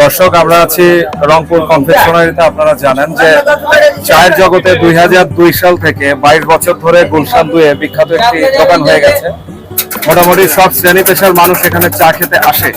দর্শক আমরা আছি রংপুর কনফেকশনারিতে আপনারা জানেন যে চায়ের জগতে দুই হাজার দুই সাল থেকে বাইশ বছর ধরে গুলশান দুয়ে বিখ্যাত একটি দোকান হয়ে গেছে। মোটামুটি সব শ্রেণি পেশার মানুষ এখানে চা খেতে আসে।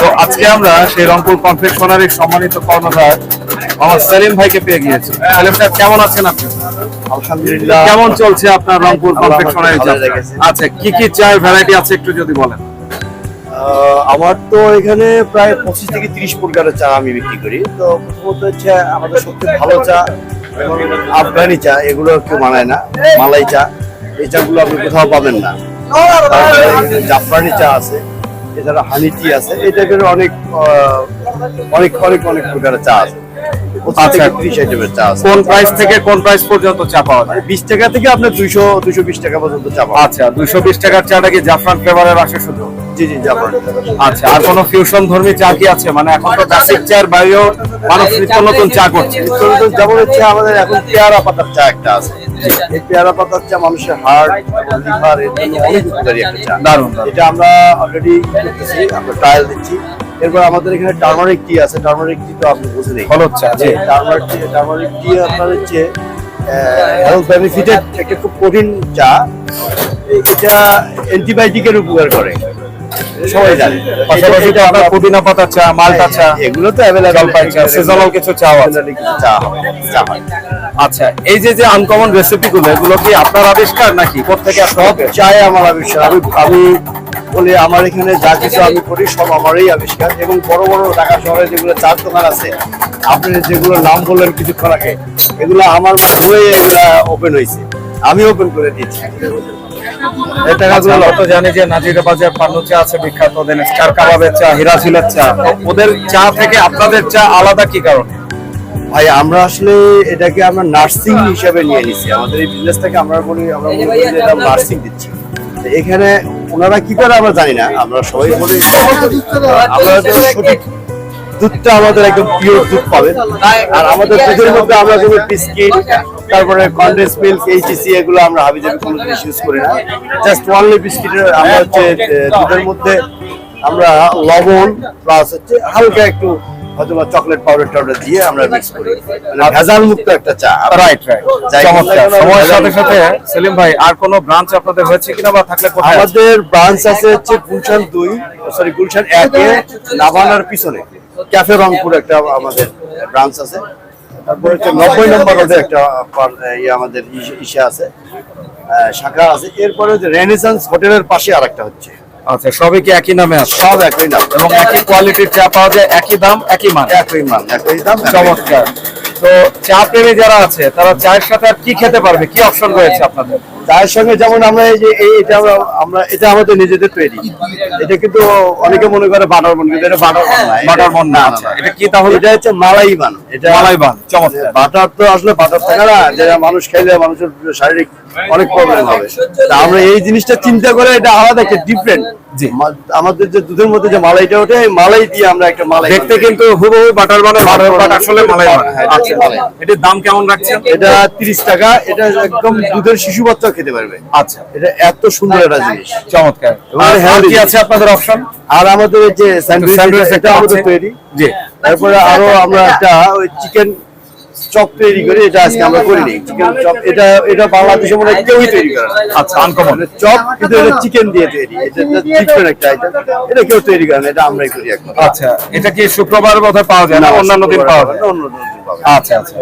তো আজকে আমরা সেই রংপুর কনফেকশনারির সম্মানিত কর্ণধার আমার সেলিম ভাইকে পেয়ে গিয়েছি। সেলিম সাহেব কেমন আছেন আপনি? আলহামদুলিল্লাহ। কেমন চলছে আপনার রংপুর কনফেকশনারি আচ্ছা কি কি চায়ের ভ্যারাইটি আছে একটু যদি বলেন? আমার তো এখানে প্রায় পঁচিশ থেকে তিরিশ প্রকারের চা আমি বিক্রি করি। তো প্রথমত হচ্ছে আমাদের সবচেয়ে ভালো চা আফগানি চা, এগুলো কেউ মানায় না, মালাই চা। এই চাগুলো আপনি কোথাও পাবেন না। জাফরানি চা আছে, এছাড়া হানি টি আছে, এই টাইপের অনেক অনেক অনেক অনেক প্রকারের চা আছে। আচ্ছা। আছে। কোন প্রাইস থেকে কোন প্রাইস পর্যন্ত চা পাওয়া যায়? বিশ টাকা থেকে আপনার দুইশো দুইশো বিশ টাকা পর্যন্ত চা পাওয়া আচ্ছা দুইশো বিশ টাকার চাটা কি জাফরান ফ্লেভারের আসে শুধু? জি জি জাফরানি। আচ্ছা আর কোনো ফিউশন ধর্মী চা কি আছে? মানে এখন তো চায়ের বাইরেও মানুষ নিত্য নতুন চা করছে। নিত্যনতুন যেমন হচ্ছে আমাদের এখন পেয়ারা পাতার চা একটা আছে। এই পেয়ারা পাতার চা মানুষের হার্ট লিভার এর জন্য অনেক উপকারী একটা চা। দারুণ। এটা আমরা অলরেডি করতেছি আমরা ট্রায়াল দিচ্ছি। এরপর আমাদের এখানে টার্মারিক টি আছে টার্মারিক টি তো আপনি বুঝেন। হলুদ চা, জি। টার্মারিক টি টার্মারিক টি আপনার হচ্ছে হেলথ বেনিফিটেড একটা খুব কঠিন চা। এটা অ্যান্টিবায়োটিকের উপকার করে। সবাই জানে। পাশাপাশি তো আপনার পুদিনা পাতার চা মালটা চা এগুলো তো অ্যাভেলেবল জলপাই চা, seasonal কিছু চাও আছে। কিছু চা হয় চা হয় আচ্ছা এই যে যে আনকমন রেসিপি গুলো এগুলো কি আপনার আবিষ্কার নাকি? কোথেকে সব চাই আমার আবিষ্কার। আমি আমি বলি আমার এখানে যা কিছু আমি করি সব আমারই আবিষ্কার। এবং বড় বড় ঢাকা শহরে যেগুলো চার দোকান আছে আপনি যেগুলো নাম বললেন কিছুক্ষণ আগে এগুলো আমার মাধ্যমে এগুলা ওপেন হয়েছে। আমি ওপেন করে দিয়েছি। এই টাকাগুলো তো জানি যে নাজিরা বাজার পান্নু চা আছে বিখ্যাত স্টার কাবাবের চা হিরাসিলের চা। ওদের চা থেকে আপনাদের চা আলাদা কি কারণে? ভাই আমরা আসলে এটাকে আমরা নার্সিং হিসাবে নিয়ে নিছি। আমাদের এই বিজনেসটাকে আমরা বলি আমরা মনে করি এটা নার্সিং দিচ্ছি। এখানে ওনারা কি করে আমরা জানি না আমরা সবাই বলি আমরা তো সঠিক দুধটা আমাদের একদম পিওর দুধ পাবেন। আর আমাদের দুধের মধ্যে আমরা কোনো বিস্কিট তারপরে কন্ডেন্স মিল্ক এইচসি এগুলো আমরা হাবিজাবি কোনো জিনিস ইউজ করি না। জাস্ট ওয়ানলি বিস্কিটের আমরা হচ্ছে দুধের মধ্যে আমরা লবণ প্লাস হচ্ছে হালকা একটু হয়তো বা চকলেট পাউডার টাউডার দিয়ে আমরা মিক্স করি। মানে ভেজাল মুক্ত একটা চা। রাইট রাইট চমৎকার। সময়ের সাথে সাথে সেলিম ভাই আর কোনো ব্রাঞ্চ আপনাদের হয়েছে কিনা বা থাকলে কোথায় আমাদের ব্রাঞ্চ আছে হচ্ছে গুলশান দুই সরি গুলশান একে নাভানার পিছনে। ক্যাফে রংপুর একটা আমাদের ব্রাঞ্চ আছে। তারপর হচ্ছে নব্বই নম্বর রোডে একটা ইয়ে আমাদের ইসে আছে আহ, শাখা আছে। এরপরে হচ্ছে রেনেসান্স হোটেলের পাশে আরেকটা হচ্ছে। আচ্ছা সবই কি একই নামে আছে? সব একই নাম। এবং একই কোয়ালিটির চা পাওয়া যায় একই দাম একই মান? একই মান একই দাম। চমৎকার। তো চা প্রেমী যারা আছে তারা চায়ের সাথে আর কি খেতে পারবে? কি অপশন রয়েছে আপনাদের? চায়ের সঙ্গে যেমন আমরা এই যে এটা আমরা আমরা এটা আমাদের নিজেদের তৈরি। এটা কিন্তু অনেকে মনে করে বাটার মন কিন্তু এটা বাটার মন না। বাটার মন না, আচ্ছা। এটা কি তাহলে? এটা হচ্ছে মালাই বান এটা মালাই বান, চমৎকার। বাটার তো আসলে বাটার থাকে না যেটা মানুষ খেলে মানুষের শারীরিক অনেক প্রবলেম হবে। তা আমরা এই জিনিসটা চিন্তা করে এটা আলাদা একটা ডিফারেন্ট আমাদের যে দুধের মধ্যে যে মালাইটা ওঠে মালাই দিয়ে আমরা একটা মালাই দেখতে কিন্তু হুবহু বাটার বানের বাটার বাট আসলে মালাই বান হ্যাঁ, আচ্ছা মালাই। দাম কেমন রাখছেন? এটা তিরিশ টাকা এটা একদম দুধের শিশু বাচ্চা খেতে পারবে। আচ্ছা। এটা এত সুন্দর একটা জিনিস। চমৎকার। আর healthy আছে আপনাদের অপশন আর আমাদের যে স্যান্ডউইচ স্যান্ডউইচ এটা আমাদের তৈরি। জি। তারপরে আরও আমরা একটা ওই চিকেন চপ তৈরি করি এটা আজকে আমরা করিনি। চিকেন চপ এটা এটা বাংলাদেশে মনে কেউই তৈরি করে না। আচ্ছা আনকমন চপ কিন্তু এটা চিকেন দিয়ে তৈরি। এটা ডিফারেন্ট একটা আইটেম এটা কেউ তৈরি করে না এটা আমরাই করি একদম আচ্ছা এটা কি শুক্রবার বোধহয় পাওয়া যায় না? অন্যান্য দিন পাওয়া যায়? অন্য দিন পাওয়া যায়। আচ্ছা আচ্ছা।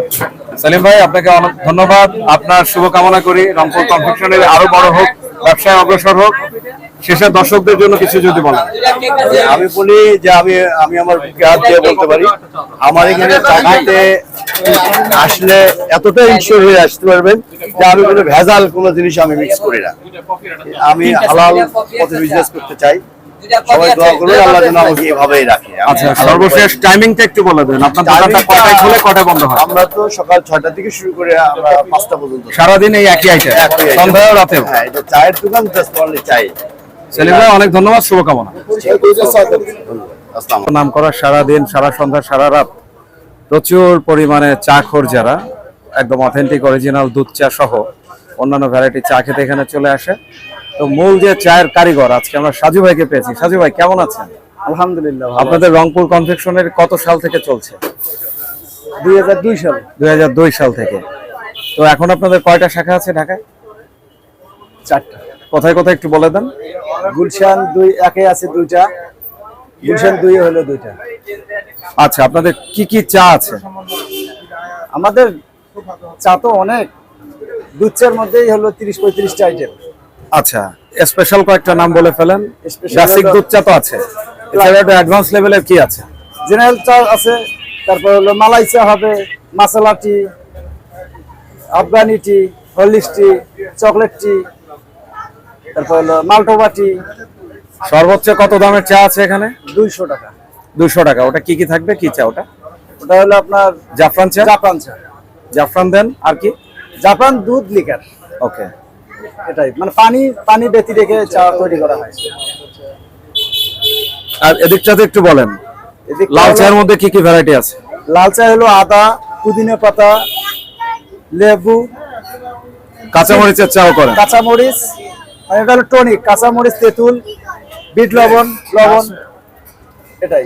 সেলিম ভাই, আপনাকে অনেক ধন্যবাদ। আপনার শুভকামনা করি। রংপুর কনফেকশনের আরও বড় হোক, ব্যবসায় অগ্রসর হোক। শেষে দর্শকদের জন্য কিছু যদি বলেন। আমি বলি যে আমি আমি আমার হাত দিয়ে বলতে পারি, আমার এখানে চাকরিতে আসলে এতটা ইনশিওর হয়ে আসতে পারবেন যে আমি কোনো ভেজাল কোনো জিনিস আমি মিক্স করি না। আমি হালাল পথে বিজনেস করতে চাই। আচ্ছা হালাল সর্বশেষ টাইমিংটা একটু বলে দেন। আপনার দোকানটা কটায় খুলে কটায় বন্ধ হয়? আমরা তো সকাল ছয়টা থেকে শুরু করে আমরা পাঁচটা পর্যন্ত। সারাদিন এই একই আইটেম একই item। সন্ধ্যায় রাতেও? এটা চায়ের দোকান চাই। সেলিম ভাই অনেক ধন্যবাদ শুভকামনা। নাম করা সারা দিন সারা সন্ধ্যা সারা রাত প্রচুর পরিমাণে চা খোর যারা একদম অথেন্টিক অরিজিনাল দুধ চা সহ অন্যান্য ভ্যারাইটি চা খেতে এখানে চলে আসে। তো মূল যে চায়ের কারিগর আজকে আমরা সাজু ভাইকে পেয়েছি। সাজু ভাই কেমন আছেন? আলহামদুলিল্লাহ আপনাদের রংপুর কনফেকশনের কত সাল থেকে চলছে? দুই হাজার দুই সাল। দুই হাজার দুই সাল থেকে। তো এখন আপনাদের কয়টা শাখা আছে ঢাকায়? চারটা। কোথায় কোথায় একটু বলে দেন। গুলশান দুই একে আছে দুইটা। গুলশান দুই হলো দুইটা। আচ্ছা আপনাদের কি কি চা আছে? আমাদের চা তো অনেক। দুধ চার মধ্যেই হলো তিরিশ পঁয়ত্রিশটা আইটেম আচ্ছা স্পেশাল কয়েকটা নাম বলে ফেলেন। বেসিক দুধ চা তো আছে। এছাড়া একটু অ্যাডভান্স লেভেলের কি আছে? জেনারেল চা আছে তারপর হলো মালাই চা হবে masala tea Afghani tea Horlicks tea chocolate tea তারপর হলো মালটোবা টি সর্বোচ্চ কত দামের চা আছে এখানে? দুইশো টাকা। দুশো টাকা। ওটা কি কি থাকবে? কি চা ওটা? ওটা হলো আপনার জাফরান চা? জাপান চা। জাফরান দেন আর কি? জাপান দুধ লিকার ওকে এটাই। মানে পানি পানি ব্যতি রেখে চা তৈরি করা হয়। আর এদিকটাতে একটু বলেন লাল চায়ের মধ্যে কি কি ভ্যারাইটি আছে? লাল চা হলো আদা পুদিনা পাতা লেবু কাঁচামরিচের চাও করেন। কাঁচামরিচ আর এটা হলো টনিক কাঁচামরিচ তেঁতুল বিট লবণ লবণ এটাই।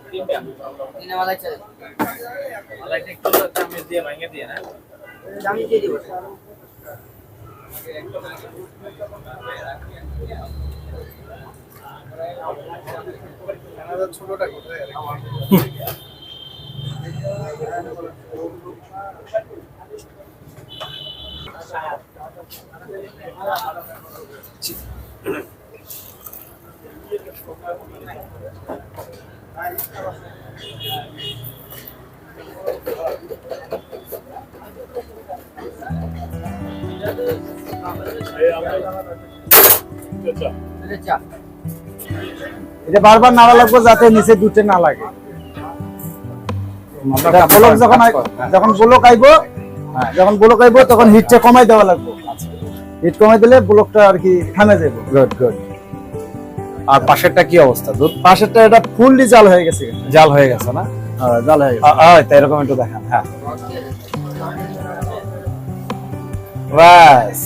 মালাই চলে। মালাইটা একটু চামচ দিয়ে ভাঙে দিয়ে না? চামচ দিয়ে দিব। এটা চা এটা বারবার নাড়া লাগবে যাতে নিচে দুধটা না লাগে। ব্লক যখন যখন ব্লক আইব যখন ব্লক আইব তখন হিটটা কমাই দেওয়া লাগবে। হিট কমাই দিলে ব্লকটা আর কি থামে যাবে গুড গুড আর পাশেরটা কি অবস্থা দুধ? পাশেরটা এটা ফুললি জাল হয়ে গেছে। জাল হয়ে গেছে না? হ্যাঁ জাল হয়ে গেছে। তাই এরকম একটু দেখান হ্যাঁ। ব্যাস।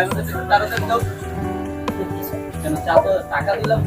ভাই আমাদের তাড়াতাড়ি দাও। কেন চা তো টাকা দিলাম